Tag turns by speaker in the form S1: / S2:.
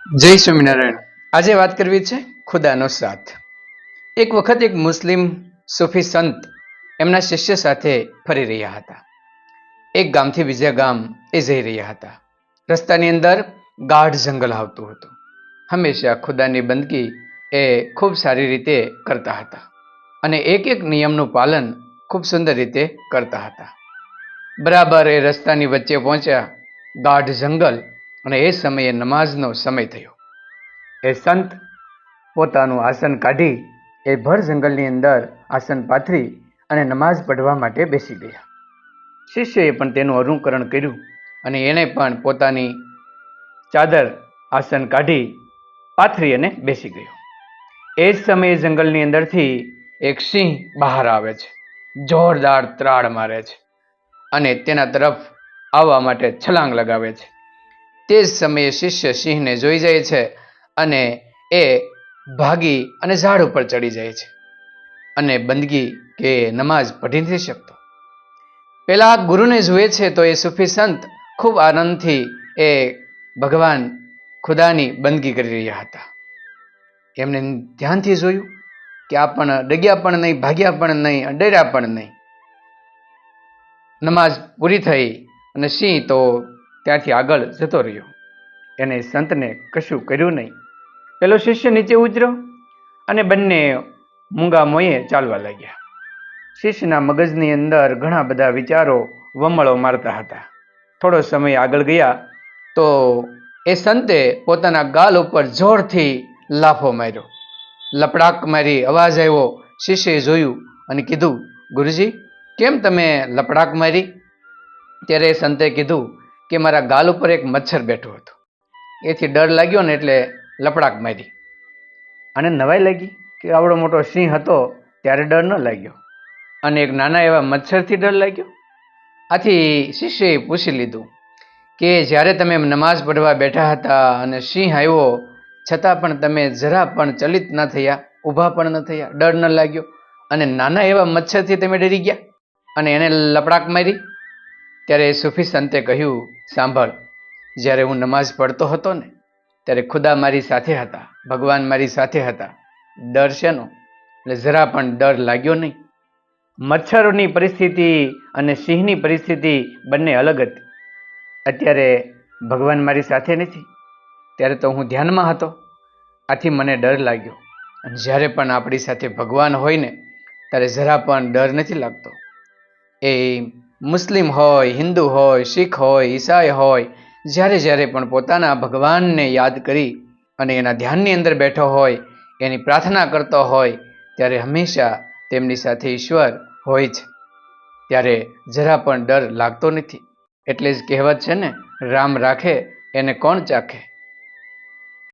S1: જય સ્વામિનારાયણ. આજે વાત કરવી છે ખુદાનો સાથ. એક વખત એક મુસ્લિમ સુફી સંત એમના શિષ્ય સાથે ફરી રહ્યા હતા. એક ગામથી બીજા ગામ એ જઈ રહ્યા હતા. રસ્તાની અંદર ગાઢ જંગલ આવતું હતું. હંમેશા ખુદાની બંદગી એ ખૂબ સારી રીતે કરતા હતા અને એક એક નિયમનું પાલન ખૂબ સુંદર રીતે કરતા હતા. બરાબર એ રસ્તાની વચ્ચે પહોંચ્યા ગાઢ જંગલ અને એ સમયે નમાઝનો સમય થયો. એ સંત પોતાનું આસન કાઢી એ ભર જંગલની અંદર આસન પાથરી અને નમાઝ પઢવા માટે બેસી ગયા. શિષ્યએ પણ તેનું અનુકરણ કર્યું અને એણે પણ પોતાની ચાદર આસન કાઢી પાથરી અને બેસી ગયો. એ જ સમયે જંગલની અંદરથી એક સિંહ બહાર આવે છે, જોરદાર ત્રાડ મારે છે અને તેના તરફ આવવા માટે છલાંગ લગાવે છે. તે જ સમયે શિષ્ય સિંહને જોઈ જાય છે અને એ ભાગી અને ઝાડ ઉપર ચડી જાય છે અને બંદગી કે નમાઝ પઢી નથી શકતો. પેલા ગુરુને જુએ છે તો એ સુફી સંત ખૂબ આનંદથી એ ભગવાન ખુદાની બંદગી કરી રહ્યા હતા. એમને ધ્યાનથી જોયું કે આ પણ ડગ્યા પણ નહીં, ભાગ્યા પણ નહીં ડર્યા પણ નહીં. નમાઝ પૂરી થઈ અને સિંહ તો ત્યાંથી આગળ જતો રહ્યો. એને સંતને કશું કર્યું નહીં. પેલો શિષ્ય નીચે ઉતર્યો અને બંને મૂંગા મોયે ચાલવા લાગ્યા. શિષ્યના મગજની અંદર ઘણા બધા વિચારો વમળો મારતા હતા. થોડો સમય આગળ ગયા તો એ સંતે પોતાના ગાલ ઉપર જોરથી લાફો માર્યો. લપડાક મારી અવાજ આવ્યો. શિષ્યે જોયું અને કીધું, ગુરુજી, કેમ તમે લપડાક મારી? ત્યારે સંતે કીધું કે મારા ગાલ ઉપર એક મચ્છર બેઠો હતો. એથી ડર લાગ્યો ને એટલે લપડાક મારી. અને નવાઈ લાગી કે આવડો મોટો સિંહ હતો ત્યારે ડર ન લાગ્યો? અને એક નાના એવા મચ્છરથી ડર લાગ્યો? આથી શિષ્યએ પૂછી લીધું કે જ્યારે તમે નમાઝ પઢવા બેઠા હતા અને સિંહ આવ્યો છતાં પણ તમે જરા પણ ચલિત ન થયા ઊભા પણ ન થયા ડર ન લાગ્યો અને નાના એવા મચ્છરથી તમે ડરી ગયા? અને એને લપડાક મારી? ત્યારે એ સૂફી સંતે કહ્યું, સાંભળ, જ્યારે હું નમાઝ પઢતો હતો ને, ત્યારે ખુદા મારી સાથે હતા, ભગવાન મારી સાથે હતા. ડર શેનો એટલે જરા પણ ડર લાગ્યો નહીં. મચ્છરોની પરિસ્થિતિ અને સિંહની પરિસ્થિતિ બંને અલગ હતી. અત્યારે ભગવાન મારી સાથે નથી. ત્યારે તો હું ધ્યાનમાં હતો. આથી મને ડર લાગ્યો. અને જ્યારે પણ આપણી સાથે ભગવાન હોય ને, ત્યારે જરા પણ ડર નથી લાગતો. એ મુસ્લિમ હોય, હિન્દુ હોય, શીખ હોય, ઈસાઈ હોય, જ્યારે જ્યારે પણ પોતાના ભગવાનને યાદ કરી અને એના ધ્યાનની અંદર બેઠો હોય, એની પ્રાર્થના કરતો હોય, ત્યારે હંમેશા તેમની સાથે ઈશ્વર હોય છે ત્યારે જરા પણ ડર લાગતો નથી. એટલે જ કહેવત છે ને, રામ રાખે, એને કોણ ચાખે?